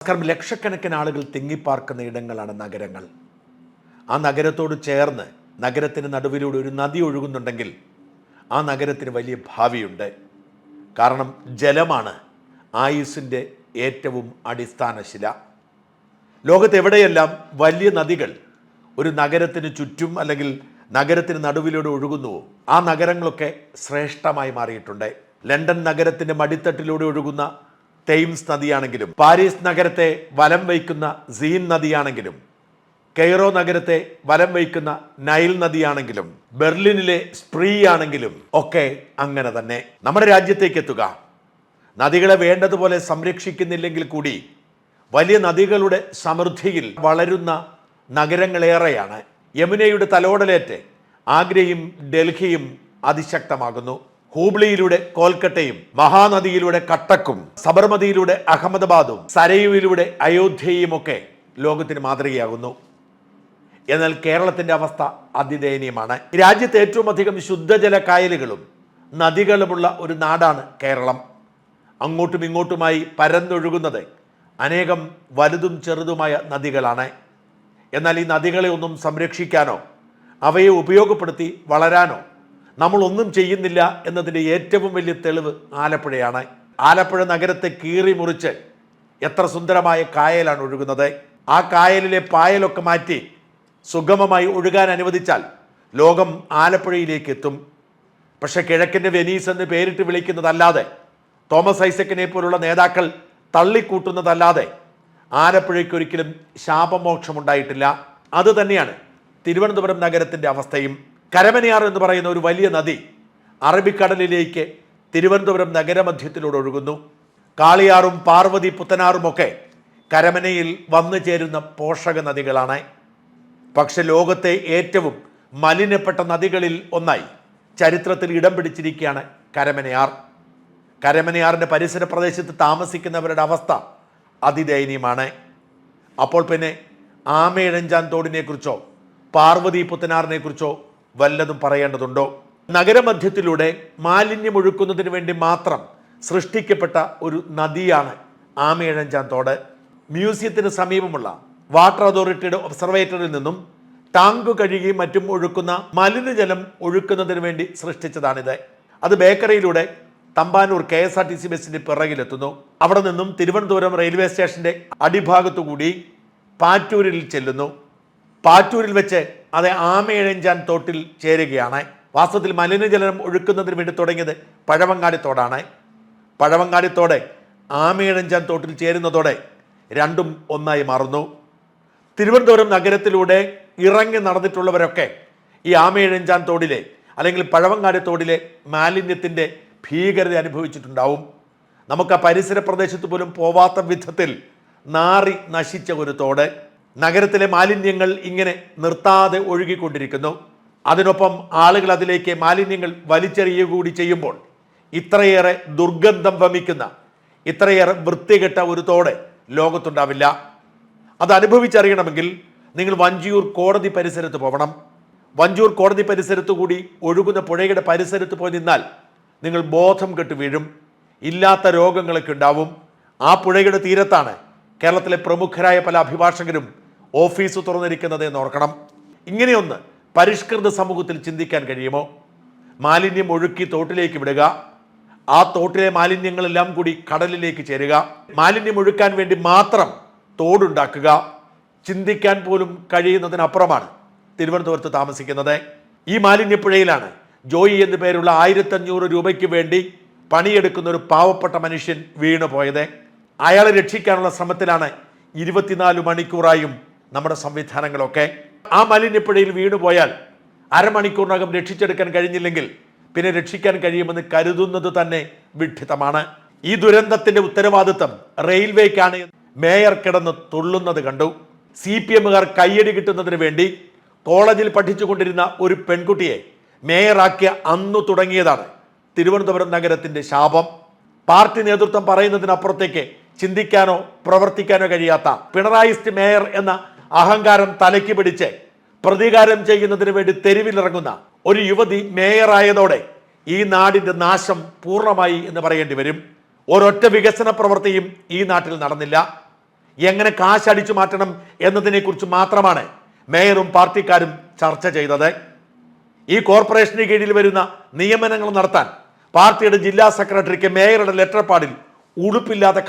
നമസ്കാരം ലക്ഷക്കണക്കിന് ആളുകൾ തിങ്ങിപ്പാർക്കുന്ന ഇടങ്ങളാണ് നഗരങ്ങൾ. ആ നഗരത്തോട് ചേർന്ന് നഗരത്തിന് നടുവിലൂടെ ഒരു നദി ഒഴുകുന്നുണ്ടെങ്കിൽ ആ നഗരത്തിന് വലിയ ഭാവിയുണ്ട്. കാരണം ജലമാണ് ആയുസിന്റെ ഏറ്റവും അടിസ്ഥാന ശില ലോകത്ത് എവിടെയെല്ലാം വലിയ നദികൾ ഒരു നഗരത്തിന് ചുറ്റും അല്ലെങ്കിൽ നഗരത്തിന് നടുവിലൂടെ ഒഴുകുന്നുവോ ആ നഗരങ്ങളൊക്കെ ശ്രേഷ്ഠമായി മാറിയിട്ടുണ്ട്. ലണ്ടൻ നഗരത്തിന്റെ മടിത്തട്ടിലൂടെ ഒഴുകുന്ന തെയിംസ് നദിയാണെങ്കിലും പാരീസ് നഗരത്തെ വലം വയ്ക്കുന്ന സീൻ നദിയാണെങ്കിലും കെയ്റോ നഗരത്തെ വലം വയ്ക്കുന്ന നൈൽ നദിയാണെങ്കിലും ബെർലിനിലെ സ്പ്രീ ആണെങ്കിലും ഒക്കെ അങ്ങനെ തന്നെ. നമ്മുടെ രാജ്യത്തേക്ക് എത്തുക. നദികളെ വേണ്ടതുപോലെ സംരക്ഷിക്കുന്നില്ലെങ്കിൽ കൂടി വലിയ നദികളുടെ സമൃദ്ധിയിൽ വളരുന്ന നഗരങ്ങളേറെയാണ്. യമുനയുടെ തലോടലേറ്റ് ആഗ്രയും ഡൽഹിയും അതിശക്തമാകുന്നു. ഹൂബ്ലിയിലൂടെ കോൽക്കട്ടയും മഹാനദിയിലൂടെ കട്ടക്കും സബർമതിയിലൂടെ അഹമ്മദാബാദും സരയുവിലൂടെ അയോധ്യയും ഒക്കെ ലോകത്തിന് മാതൃകയാകുന്നു. എന്നാൽ കേരളത്തിന്റെ അവസ്ഥ അതിദയനീയമാണ്. രാജ്യത്ത് ഏറ്റവും അധികം ശുദ്ധജല കായലുകളും നദികളുമുള്ള ഒരു നാടാണ് കേരളം. അങ്ങോട്ടും ഇങ്ങോട്ടുമായി പരന്നൊഴുകുന്നത് അനേകം വലുതും ചെറുതുമായ നദികളാണ്. എന്നാൽ ഈ നദികളെ ഒന്നും സംരക്ഷിക്കാനോ അവയെ ഉപയോഗപ്പെടുത്തി വളരാനോ നമ്മൾ ഒന്നും ചെയ്യുന്നില്ല എന്നതിന്റെ ഏറ്റവും വലിയ തെളിവ് ആലപ്പുഴയാണ്. ആലപ്പുഴ നഗരത്തെ കീറി മുറിച്ച് എത്ര സുന്ദരമായ കായലാണ് ഒഴുകുന്നത്. ആ കായലിലെ പായലൊക്കെ മാറ്റി സുഗമമായി ഒഴുകാൻ അനുവദിച്ചാൽ ലോകം ആലപ്പുഴയിലേക്ക് എത്തും. പക്ഷേ കിഴക്കിന്റെ വെനീസ് എന്ന് പേരിട്ട് വിളിക്കുന്നതല്ലാതെ തോമസ് ഐസക്കിനെ പോലുള്ള നേതാക്കൾ തള്ളിക്കൂട്ടുന്നതല്ലാതെ ആലപ്പുഴയ്ക്ക് ഒരിക്കലും ശാപമോക്ഷമുണ്ടായിട്ടില്ല. അത് തന്നെയാണ് തിരുവനന്തപുരം നഗരത്തിന്റെ അവസ്ഥയും. കരമനയാർ എന്ന് പറയുന്ന ഒരു വലിയ നദി അറബിക്കടലിലേക്ക് തിരുവനന്തപുരം നഗരമധ്യത്തിലൂടെ ഒഴുകുന്നു. കാളിയാറും പാർവതി പുത്തനാറുമൊക്കെ കരമനയിൽ വന്നു ചേരുന്ന പോഷക നദികളാണ്. പക്ഷെ ലോകത്തെ ഏറ്റവും മലിനപ്പെട്ട നദികളിൽ ഒന്നായി ചരിത്രത്തിൽ ഇടം പിടിച്ചിരിക്കുകയാണ് കരമനയാർ. കരമനയാറിന്റെ പരിസര പ്രദേശത്ത് താമസിക്കുന്നവരുടെ അവസ്ഥ അതിദയനീയമാണ്. അപ്പോൾ പിന്നെ ആമയിഴഞ്ചാൻ തോടിനെക്കുറിച്ചോ പാർവതി പുത്തനാറിനെ കുറിച്ചോ വല്ലതും പറയേണ്ടതുണ്ടോ? നഗരമധ്യത്തിലൂടെ മാലിന്യം ഒഴുക്കുന്നതിന് വേണ്ടി മാത്രം സൃഷ്ടിക്കപ്പെട്ട ഒരു നദിയാണ് ആമേഴഞ്ചാൻ തോട് മ്യൂസിയത്തിന് സമീപമുള്ള വാട്ടർ അതോറിറ്റിയുടെ ഒബ്സർവേറ്ററിൽ നിന്നും ടാങ്ക് കഴുകി മറ്റും ഒഴുക്കുന്ന മലിനജലം ഒഴുക്കുന്നതിന് വേണ്ടി സൃഷ്ടിച്ചതാണിത്. അത് ബേക്കറിയിലൂടെ Thampanoor K S R T C ബസ്സിന്റെ പിറകിലെത്തുന്നു. അവിടെ നിന്നും തിരുവനന്തപുരം റെയിൽവേ സ്റ്റേഷന്റെ അടിഭാഗത്തുകൂടി പാറ്റൂരിൽ ചെല്ലുന്നു. പാറ്റൂരിൽ വെച്ച് അത് ആമയിഴഞ്ചാൻ തോട്ടിൽ ചേരുകയാണ്. വാസ്തവത്തിൽ മലിനജലം ഒഴുക്കുന്നതിന് വേണ്ടി തുടങ്ങിയത് പഴവങ്ങാടിത്തോടാണ്. പഴവങ്ങാടിത്തോടെ ആമയിഴഞ്ചാൻ തോട്ടിൽ ചേരുന്നതോടെ രണ്ടും ഒന്നായി മാറുന്നു. തിരുവനന്തപുരം നഗരത്തിലൂടെ ഇറങ്ങി നടന്നിട്ടുള്ളവരൊക്കെ ഈ ആമയിഴഞ്ചാൻ തോടിലെ അല്ലെങ്കിൽ പഴവങ്ങാടി തോടിലെ മാലിന്യത്തിന്റെ ഭീകരത അനുഭവിച്ചിട്ടുണ്ടാവും. നമുക്ക് ആ പരിസര പ്രദേശത്ത് പോലും പോവാത്ത വിധത്തിൽ നാറി നശിച്ച ഒരു തോട്. നഗരത്തിലെ മാലിന്യങ്ങൾ ഇങ്ങനെ നിർത്താതെ ഒഴുകിക്കൊണ്ടിരിക്കുന്നു. അതിനൊപ്പം ആളുകൾ അതിലേക്ക് മാലിന്യങ്ങൾ വലിച്ചെറിയുക കൂടി ചെയ്യുമ്പോൾ ഇത്രയേറെ ദുർഗന്ധം വമിക്കുന്ന ഇത്രയേറെ വൃത്തികെട്ട ഒരു തോട് ലോകത്തുണ്ടാവില്ല. അത് അനുഭവിച്ചറിയണമെങ്കിൽ നിങ്ങൾ വഞ്ചിയൂർ കോടതി പരിസരത്ത് പോകണം വഞ്ചൂർ കോടതി പരിസരത്ത് കൂടി ഒഴുകുന്ന പുഴയുടെ പരിസരത്ത് പോയി നിന്നാൽ നിങ്ങൾ ബോധം കെട്ട് വീഴും. ഇല്ലാത്ത രോഗങ്ങളൊക്കെ ഉണ്ടാവും. ആ പുഴയുടെ തീരത്താണ് കേരളത്തിലെ പ്രമുഖരായ പല അഭിഭാഷകരും ഓഫീസ് തുറന്നിരിക്കുന്നത് എന്ന് ഓർക്കണം. ഇങ്ങനെയൊന്ന് പരിഷ്കൃത സമൂഹത്തിൽ ചിന്തിക്കാൻ കഴിയുമോ? മാലിന്യം ഒഴുക്കി തോട്ടിലേക്ക് വിടുക. ആ തോട്ടിലെ മാലിന്യങ്ങളെല്ലാം കൂടി കടലിലേക്ക് ചേരുക. മാലിന്യം ഒഴുക്കാൻ വേണ്ടി മാത്രം തോടുണ്ടാക്കുക. ചിന്തിക്കാൻ പോലും കഴിയുന്നതിനപ്പുറമാണ് തിരുവനന്തപുരത്ത് താമസിക്കുന്നത്. ഈ മാലിന്യപ്പുഴയിലാണ് ജോയി എന്നു പേരുള്ള ആയിരത്തഞ്ഞൂറ് രൂപയ്ക്ക് വേണ്ടി പണിയെടുക്കുന്ന ഒരു പാവപ്പെട്ട മനുഷ്യൻ വീണുപോയത്. അയാളെ രക്ഷിക്കാനുള്ള ശ്രമത്തിലാണ് ഇരുപത്തിനാല് മണിക്കൂറായും നമ്മുടെ സംവിധാനങ്ങളൊക്കെ. ആ മലിനപ്പുഴയിൽ വീണുപോയാൽ അരമണിക്കൂറിനകം രക്ഷിച്ചെടുക്കാൻ കഴിഞ്ഞില്ലെങ്കിൽ പിന്നെ രക്ഷിക്കാൻ കഴിയുമെന്ന് കരുതുന്നത് തന്നെ വിഡ്ഢിതമാണ്. ഈ ദുരന്തത്തിന്റെ ഉത്തരവാദിത്തം റെയിൽവേക്കാണ്. മേയർ കിടന്ന് തുള്ളുന്നത് കണ്ടു. സി പി എമ്മുകാർ കയ്യടി കിട്ടുന്നതിന് വേണ്ടി കോളേജിൽ പഠിച്ചുകൊണ്ടിരുന്ന ഒരു പെൺകുട്ടിയെ മേയറാക്കിയ അന്നു തുടങ്ങിയതാണ് തിരുവനന്തപുരം നഗരത്തിന്റെ ശാപം. പാർട്ടി നേതൃത്വം പറയുന്നതിനപ്പുറത്തേക്ക് ചിന്തിക്കാനോ പ്രവർത്തിക്കാനോ കഴിയാത്ത പിണറായിസ്റ്റ് മേയർ എന്ന അഹങ്കാരം തലയ്ക്ക് പിടിച്ച് പ്രതികാരം ചെയ്യുന്നതിന് വേണ്ടി തെരുവിലിറങ്ങുന്ന ഒരു യുവതി മേയറായതോടെ ഈ നാടിന്റെ നാശം പൂർണമായി എന്ന് പറയേണ്ടി വരും. ഒരൊറ്റ വികസന പ്രവൃത്തിയും ഈ നാട്ടിൽ നടന്നില്ല. എങ്ങനെ കാശടിച്ചു മാറ്റണം എന്നതിനെക്കുറിച്ച് മാത്രമാണ് മേയറും പാർട്ടിക്കാരും ചർച്ച ചെയ്തത്. ഈ കോർപ്പറേഷന് കീഴിൽ വരുന്ന നിയമനങ്ങൾ നടത്താൻ പാർട്ടിയുടെ ജില്ലാ സെക്രട്ടറിക്ക് മേയറുടെ ലെറ്റർ പാഡിൽ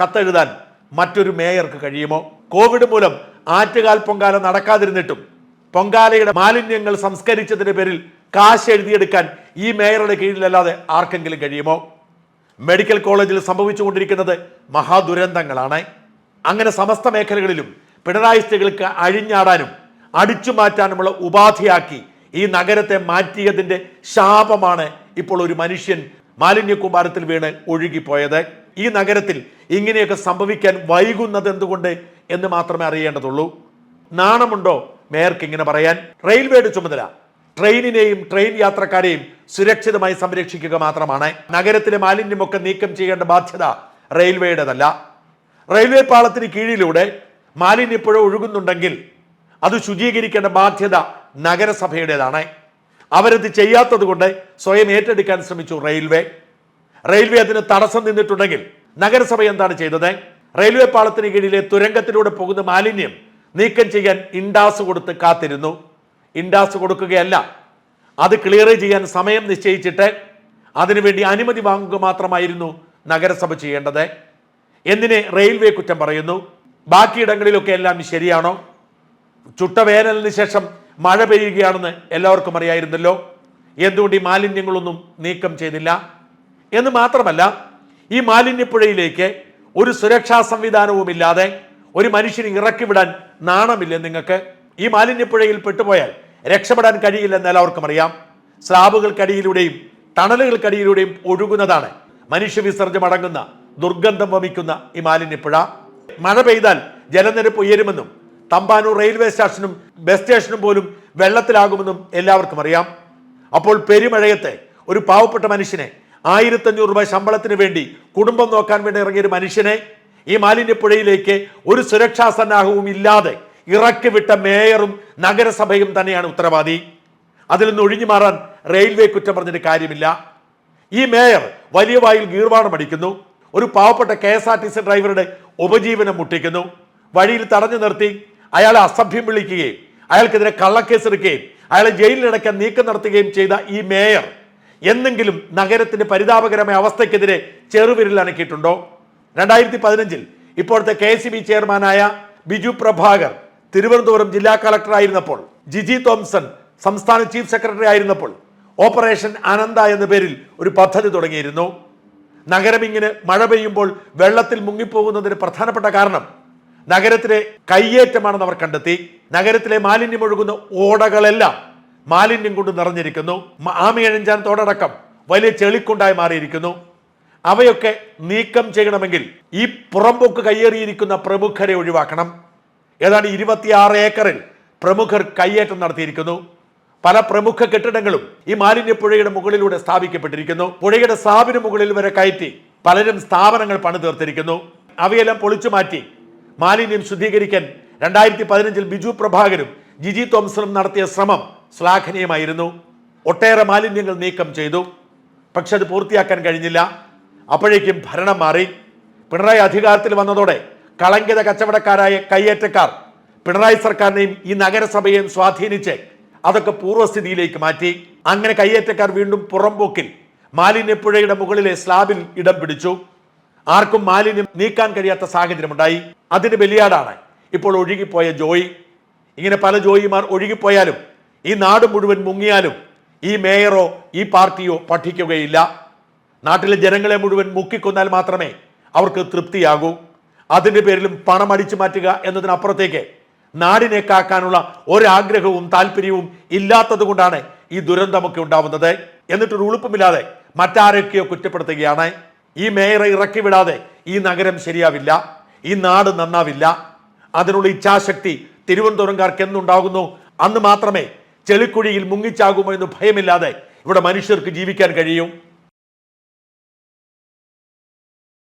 കത്തെഴുതാൻ മറ്റൊരു മേയർക്ക് കഴിയുമോ? കോവിഡ് മൂലം ആറ്റുകാൽ പൊങ്കാല നടക്കാതിരുന്നിട്ടും പൊങ്കാലയുടെ മാലിന്യങ്ങൾ സംസ്കരിച്ചതിന്റെ പേരിൽ കാശ് എഴുതിയെടുക്കാൻ ഈ മേയറുടെ കീഴിലല്ലാതെ ആർക്കെങ്കിലും കഴിയുമോ? മെഡിക്കൽ കോളേജിൽ സംഭവിച്ചുകൊണ്ടിരിക്കുന്നത് മഹാദുരന്തങ്ങളാണ്. അങ്ങനെ സമസ്ത മേഖലകളിലും പിണറായി സ്ത്രീകൾക്ക് അഴിഞ്ഞാടാനും അടിച്ചു മാറ്റാനുമുള്ള ഉപാധിയാക്കി ഈ നഗരത്തെ മാറ്റിയതിന്റെ ശാപമാണ് ഇപ്പോൾ ഒരു മനുഷ്യൻ മാലിന്യ കുമാരത്തിൽ വീണ് ഒഴുകിപ്പോയത്. ഈ നഗരത്തിൽ ഇങ്ങനെയൊക്കെ സംഭവിക്കാൻ വൈകുന്നത് എന്തുകൊണ്ട് എന്ന് മാത്രമേ അറിയേണ്ടതുള്ളൂ. നാണമുണ്ടോ? മേയർക്ക് ഇങ്ങനെ പറയാൻ. റെയിൽവേയുടെ ചുമതല. ട്രെയിനിനെയും ട്രെയിൻ യാത്രക്കാരെയും സുരക്ഷിതമായി സംരക്ഷിക്കുക മാത്രമാണ്. നഗരത്തിലെ മാലിന്യമൊക്കെ നീക്കം ചെയ്യേണ്ട ബാധ്യത റെയിൽവേയുടേതല്ല. റെയിൽവേ പാളത്തിന് കീഴിലൂടെ മാലിന്യപ്പുഴ ഒഴുകുന്നുണ്ടെങ്കിൽ അത് ശുചീകരിക്കേണ്ട ബാധ്യത നഗരസഭയുടേതാണ്. അവരത് ചെയ്യാത്തത് കൊണ്ട് സ്വയം ഏറ്റെടുക്കാൻ ശ്രമിച്ചു റെയിൽവേ. റെയിൽവേ അതിന് തടസ്സം നിന്നിട്ടുണ്ടെങ്കിൽ നഗരസഭ എന്താണ് ചെയ്തത്? റെയിൽവേ പാളത്തിന് കീഴിലെ തുരങ്കത്തിലൂടെ പോകുന്ന മാലിന്യം നീക്കം ചെയ്യാൻ ഇൻഡാസ് കൊടുത്ത് കാത്തിരുന്നു. ഇൻഡാസ് കൊടുക്കുകയല്ല അത് ക്ലിയർ ചെയ്യാൻ സമയം നിശ്ചയിച്ചിട്ട് അതിനുവേണ്ടി അനുമതി വാങ്ങുക മാത്രമായിരുന്നു നഗരസഭ ചെയ്യേണ്ടത്. എന്തിനെ റെയിൽവേ കുറ്റം പറയുന്നു? ബാക്കിയിടങ്ങളിലൊക്കെ എല്ലാം ശരിയാണോ? ചുട്ട വേനലിന് ശേഷം മഴ പെയ്യുകയാണെന്ന് എല്ലാവർക്കും അറിയായിരുന്നല്ലോ. എന്തുകൊണ്ട് ഈ മാലിന്യങ്ങളൊന്നും നീക്കം ചെയ്തില്ല? എന്ന് മാത്രമല്ല ഈ മാലിന്യപ്പുഴയിലേക്ക് ഒരു സുരക്ഷാ സംവിധാനവും ഇല്ലാതെ ഒരു മനുഷ്യന് ഇറക്കി വിടാൻ നാണമില്ല നിങ്ങൾക്ക്? ഈ മാലിന്യപ്പുഴയിൽ പെട്ടുപോയാൽ രക്ഷപ്പെടാൻ കഴിയില്ലെന്ന് എല്ലാവർക്കും അറിയാം. സ്ലാബുകൾക്കടിയിലൂടെയും ടണലുകൾക്കടിയിലൂടെയും ഒഴുകുന്നതാണ് മനുഷ്യവിസർജ്യം അടങ്ങുന്ന ദുർഗന്ധം വമിക്കുന്ന ഈ മാലിന്യപ്പുഴ. മഴ പെയ്താൽ ജലനിരപ്പ് ഉയരുമെന്നും തമ്പാനൂർ റെയിൽവേ സ്റ്റേഷനും ബസ് സ്റ്റേഷനും പോലും വെള്ളത്തിലാകുമെന്നും എല്ലാവർക്കും അറിയാം. അപ്പോൾ പെരുമഴയത്തെ ഒരു പാവപ്പെട്ട മനുഷ്യനെ ആയിരത്തഞ്ഞൂറ് രൂപ ശമ്പളത്തിന് വേണ്ടി കുടുംബം നോക്കാൻ വേണ്ടി ഇറങ്ങിയ ഒരു മനുഷ്യനെ ഈ മാലിന്യപ്പുഴയിലേക്ക് ഒരു സുരക്ഷാ സന്നാഹവും ഇല്ലാതെ ഇറക്കി വിട്ട മേയറും നഗരസഭയും തന്നെയാണ് ഉത്തരവാദി. അതിൽ നിന്ന് ഒഴിഞ്ഞു മാറാൻ റെയിൽവേ കുറ്റം പറഞ്ഞിട്ട് കാര്യമില്ല. ഈ മേയർ വലിയ വായിൽ ഗീർവാണം അടിക്കുന്നു. ഒരു പാവപ്പെട്ട K S R T C ഡ്രൈവറുടെ ഉപജീവനം മുട്ടിക്കുന്നു. വഴിയിൽ തടഞ്ഞു നിർത്തി അയാളെ അസഭ്യം വിളിക്കുകയും അയാൾക്കെതിരെ കള്ളക്കേസ് എടുക്കുകയും അയാളെ ജയിലിലടയ്ക്കാൻ നീക്കം നടത്തുകയും ചെയ്ത ഈ മേയർ എന്നെങ്കിലും നഗരത്തിന്റെ പരിതാപകരമായ അവസ്ഥയ്ക്കെതിരെ ചെറുവിരൽ അനക്കിയിട്ടുണ്ടോ? രണ്ടായിരത്തി പതിനഞ്ചിൽ ഇപ്പോഴത്തെ കെ സി ബി ചെയർമാനായ ബിജു പ്രഭാകർ തിരുവനന്തപുരം ജില്ലാ കളക്ടർ ആയിരുന്നപ്പോൾ ജിജി തോംസൺ സംസ്ഥാന ചീഫ് സെക്രട്ടറി ആയിരുന്നപ്പോൾ ഓപ്പറേഷൻ അനന്ത എന്ന പേരിൽ ഒരു പദ്ധതി തുടങ്ങിയിരുന്നു. നഗരം ഇങ്ങനെ മഴ പെയ്യുമ്പോൾ വെള്ളത്തിൽ മുങ്ങിപ്പോകുന്നതിന് പ്രധാനപ്പെട്ട കാരണം നഗരത്തിലെ കയ്യേറ്റമാണെന്ന് അവർ കണ്ടെത്തി. നഗരത്തിലെ മാലിന്യം ഒഴുകുന്ന ഓടകളെല്ലാം മാലിന്യം കൊണ്ട് നിറഞ്ഞിരിക്കുന്നു. ആമിയഴഞ്ചാനത്തോടക്കം വലിയ ചെളിക്കുണ്ടായി മാറിയിരിക്കുന്നു. അവയൊക്കെ നീക്കം ചെയ്യണമെങ്കിൽ ഈ പുറമ്പോക്ക് കയ്യേറിയിരിക്കുന്ന പ്രമുഖരെ ഒഴിവാക്കണം. ഏതാണ്ട് ഇരുപത്തിയാറ് ഏക്കറിൽ പ്രമുഖർ കയ്യേറ്റം നടത്തിയിരിക്കുന്നു. പല പ്രമുഖ കെട്ടിടങ്ങളും ഈ മാലിന്യപ്പുഴയുടെ മുകളിലൂടെ സ്ഥാപിക്കപ്പെട്ടിരിക്കുന്നു. പുഴയുടെ സ്ഥാപന മുകളിൽ വരെ കയറ്റി പലരും സ്ഥാപനങ്ങൾ പണിതീർത്തിരിക്കുന്നു. അവയെല്ലാം പൊളിച്ചു മാറ്റി മാലിന്യം ശുദ്ധീകരിക്കാൻ രണ്ടായിരത്തി പതിനഞ്ചിൽ ബിജു പ്രഭാകരും ജിജി തോംസണും നടത്തിയ ശ്രമം ശ്ലാഘനീയമായിരുന്നു. ഒട്ടേറെ മാലിന്യങ്ങൾ നീക്കം ചെയ്തു. പക്ഷെ അത് പൂർത്തിയാക്കാൻ കഴിഞ്ഞില്ല. അപ്പോഴേക്കും ഭരണം മാറി. പിണറായി അധികാരത്തിൽ വന്നതോടെ കളങ്കിത കച്ചവടക്കാരായ കയ്യേറ്റക്കാർ പിണറായി സർക്കാരിനെയും ഈ നഗരസഭയെയും സ്വാധീനിച്ച് അതൊക്കെ പൂർവസ്ഥിതിയിലേക്ക് മാറ്റി. അങ്ങനെ കയ്യേറ്റക്കാർ വീണ്ടും പുറംപോക്കിൽ മാലിന്യപ്പുഴയുടെ മുകളിലെ സ്ലാബിൽ ഇടം പിടിച്ചു. ആർക്കും മാലിന്യം നീക്കാൻ കഴിയാത്ത സാഹചര്യമുണ്ടായി. അതിന് ബലിയാടാണ് ഇപ്പോൾ ഒഴുകിപ്പോയ ജോയി. ഇങ്ങനെ പല ജോയിമാർ ഒഴുകിപ്പോയാലും ഈ നാട് മുഴുവൻ മുങ്ങിയാലും ഈ മേയറോ ഈ പാർട്ടിയോ പഠിക്കുകയില്ല. നാട്ടിലെ ജനങ്ങളെ മുഴുവൻ മുക്കിക്കൊന്നാൽ മാത്രമേ അവർക്ക് തൃപ്തിയാകൂ. അതിന്റെ പേരിലും പണം അടിച്ചു മാറ്റുക എന്നതിനപ്പുറത്തേക്ക് നാടിനെ കാക്കാനുള്ള ഒരാഗ്രഹവും താല്പര്യവും ഇല്ലാത്തത് കൊണ്ടാണ് ഈ ദുരന്തമൊക്കെ ഉണ്ടാവുന്നത്. എന്നിട്ടൊരു ഉളുപ്പുമില്ലാതെ മറ്റാരൊക്കെയോ കുറ്റപ്പെടുത്തുകയാണ്. ഈ മേയറെ ഇറക്കി വിടാതെ ഈ നഗരം ശരിയാവില്ല. ഈ നാട് നന്നാവില്ല. അതിനുള്ള ഇച്ഛാശക്തി തിരുവനന്തപുരംകാർക്ക് എന്നുണ്ടാകുന്നു അന്ന് മാത്രമേ ചെളിക്കുഴിയിൽ മുങ്ങിച്ചാകുമോ എന്ന് ഭയമില്ലാതെ ഇവിടെ മനുഷ്യർക്ക് ജീവിക്കാൻ കഴിയൂ.